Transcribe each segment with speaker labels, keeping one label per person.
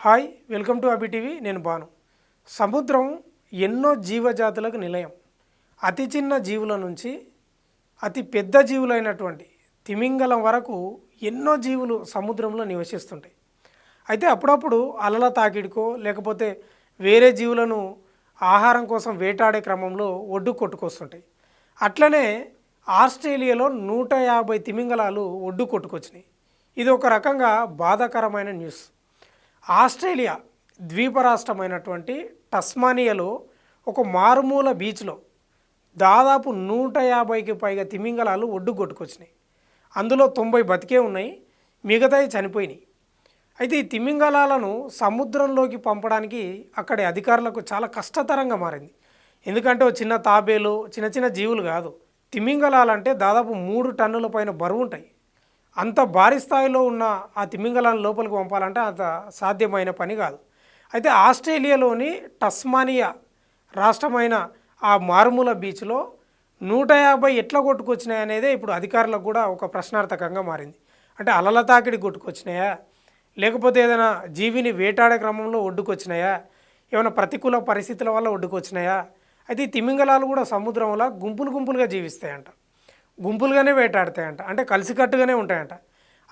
Speaker 1: Hi welcome to అబిటీవీ నేను బాను సముద్రం ఎన్నో జీవజాతులకు నిలయం. అతి చిన్న జీవుల నుంచి అతి పెద్ద జీవులైనటువంటి తిమింగలం వరకు ఎన్నో జీవులు సముద్రంలో నివసిస్తుంటాయి. అయితే అప్పుడప్పుడు అలల తాకిడికో లేకపోతే వేరే జీవులను ఆహారం కోసం వేటాడే క్రమంలో ఒడ్డు కొట్టుకొస్తుంటాయి. అట్లనే ఆస్ట్రేలియాలో నూట యాభై తిమింగలాలు ఒడ్డు కొట్టుకొచ్చినాయి. ఇది ఒక రకంగా బాధాకరమైన న్యూస్. ఆస్ట్రేలియా ద్వీపరాష్ట్రమైనటువంటి టస్మానియాలో ఒక మారుమూల బీచ్లో దాదాపు నూట యాభైకి పైగా తిమింగలాలు ఒడ్డు కొట్టుకొచ్చినాయి. అందులో తొంభై బతికే ఉన్నాయి మిగతాయి చనిపోయినాయి. అయితే ఈ తిమింగలాలను సముద్రంలోకి పంపడానికి అక్కడి అధికారులకు చాలా కష్టతరంగా మారింది. ఎందుకంటే ఓ చిన్న తాబేలు చిన్న చిన్న జీవులు కాదు తిమింగలాలంటే దాదాపు మూడు టన్నుల పైన బరువు ఉంటాయి. అంత భారీ స్థాయిలో ఉన్న ఆ తిమింగలాన్ని లోపలికి పంపాలంటే అంత సాధ్యమైన పని కాదు. అయితే ఆస్ట్రేలియాలోని టస్మానియా రాష్ట్రమైన ఆ మారుమూల బీచ్లో నూట యాభై ఎట్లా కొట్టుకొచ్చినాయి అనేదే ఇప్పుడు అధికారులకు కూడా ఒక ప్రశ్నార్థకంగా మారింది. అంటే అలల తాకిడి కొట్టుకొచ్చినాయా? లేకపోతే ఏదైనా జీవిని వేటాడే క్రమంలో ఒడ్డుకొచ్చినాయా? ఏమైనా ప్రతికూల పరిస్థితుల వల్ల ఒడ్డుకొచ్చినాయా? అయితే ఈ తిమింగలాలు కూడా సముద్రంలో గుంపులు గుంపులుగా జీవిస్తాయంట. గుంపులుగానే వేటాడతాయంట. అంటే కలిసికట్టుగానే ఉంటాయంట.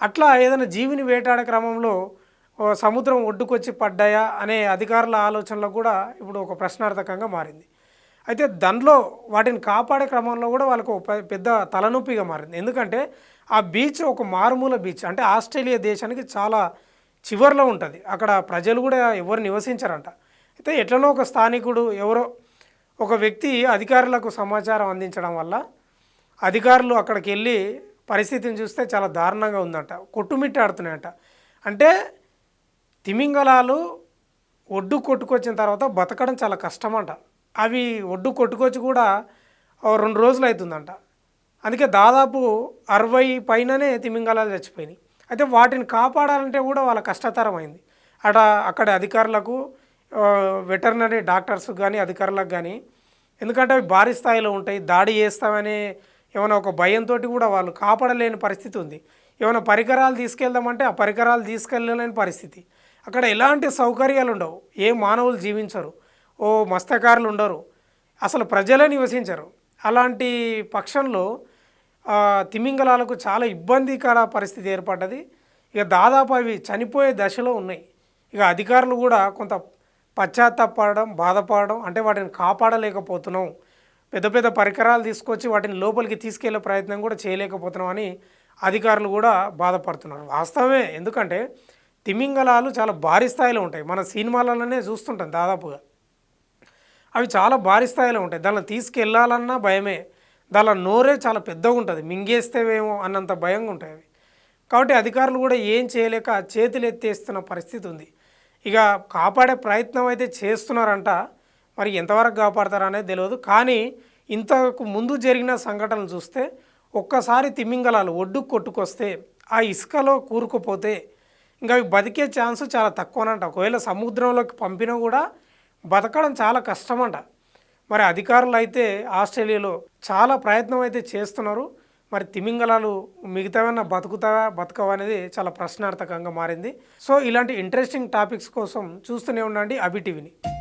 Speaker 1: అట్లా ఏదైనా జీవిని వేటాడే క్రమంలో సముద్రం ఒడ్డుకొచ్చి పడ్డాయా అనే అధికారుల ఆలోచనలో కూడా ఇప్పుడు ఒక ప్రశ్నార్థకంగా మారింది. అయితే దానిలో వాటిని కాపాడే క్రమంలో కూడా వాళ్ళకు ఒక పెద్ద తలనొప్పిగా మారింది. ఎందుకంటే ఆ బీచ్ ఒక మారుమూల బీచ్. అంటే ఆస్ట్రేలియా దేశానికి చాలా చివర్లో ఉంటుంది. అక్కడ ప్రజలు కూడా ఎవరు నివసించరంట. అయితే ఎట్లనో ఒక స్థానికుడు ఎవరో ఒక వ్యక్తి అధికారులకు సమాచారం అందించడం వల్ల అధికారులు అక్కడికి వెళ్ళి పరిస్థితిని చూస్తే చాలా దారుణంగా ఉందంట. కొట్టుమిట్టాడుతున్నాయట. అంటే తిమింగలాలు ఒడ్డు కొట్టుకొచ్చిన తర్వాత బతకడం చాలా కష్టమంట. అవి ఒడ్డు కొట్టుకొచ్చి కూడా రెండు రోజులు అవుతుందంట అందుకే దాదాపు అరవై పైననే తిమింగలాలు చచ్చిపోయినాయి. అయితే వాటిని కాపాడాలంటే కూడా వాళ్ళ కష్టతరం అయింది. అట అక్కడ అధికారులకు వెటర్నరీ డాక్టర్స్ కానీ అధికారులకు కానీ ఎందుకంటే అవి భారీ స్థాయిలో ఉంటాయి. దాడి చేస్తామనే ఏమైనా ఒక భయంతో కూడా వాళ్ళు కాపాడలేని పరిస్థితి ఉంది. ఏమైనా పరికరాలు తీసుకెళ్దామంటే ఆ పరికరాలు తీసుకెళ్ళలేని పరిస్థితి. అక్కడ ఎలాంటి సౌకర్యాలు ఉండవు. ఏ మానవులు జీవించరు. ఓ మత్స్యకారులు ఉండరు. అసలు ప్రజలే నివసించరు. అలాంటి పక్షంలో తిమింగలాలకు చాలా ఇబ్బందికర పరిస్థితి ఏర్పడ్డది. ఇక దాదాపు అవి చనిపోయే దశలో ఉన్నాయి. ఇక అధికారులు కూడా కొంత పశ్చాత్తాపడడం బాధపడడం అంటే వాటిని కాపాడలేకపోతున్నాం. పెద్ద పెద్ద పరికరాలు తీసుకొచ్చి వాటిని లోపలికి తీసుకెళ్ళే ప్రయత్నం కూడా చేయలేకపోతున్నామని అధికారులు కూడా బాధపడుతున్నారు. వాస్తవమే ఎందుకంటే తిమింగలాలు చాలా భారీ స్థాయిలో ఉంటాయి. మన సినిమాలలోనే చూస్తుంటాం దాదాపుగా. అవి చాలా భారీ స్థాయిలో ఉంటాయి. దాన్ని తీసుకెళ్ళాలన్నా భయమే. దాని నోరే చాలా పెద్దగా ఉంటుంది. మింగేస్తేవేమో అన్నంత భయంగా ఉంటాయి అవి. కాబట్టి అధికారులు కూడా ఏం చేయలేక చేతులు ఎత్తేస్తున్న పరిస్థితి ఉంది. ఇక కాపాడే ప్రయత్నం అయితే చేస్తున్నారంట. మరి ఎంతవరకు కాపాడతారు అనేది తెలియదు కానీ ఇంతకు ముందు జరిగిన సంఘటనలు చూస్తే ఒక్కసారి తిమింగలాలు ఒడ్డు కొట్టుకొస్తే ఆ ఇసుకలో కూరుకుపోతే ఇంకా అవి బతికే ఛాన్స్ చాలా తక్కువనంట. ఒకవేళ సముద్రంలోకి పంపినా కూడా బతకడం చాలా కష్టమంట. మరి అధికారులు అయితే ఆస్ట్రేలియాలో చాలా ప్రయత్నం అయితే చేస్తున్నారు. మరి తిమింగలాలు మిగతావన్నా బతుకుతావా బతకవా అనేది చాలా ప్రశ్నార్థకంగా మారింది. సో ఇలాంటి ఇంట్రెస్టింగ్ టాపిక్స్ కోసం చూస్తూనే ఉండండి అబిటివిని టీవీని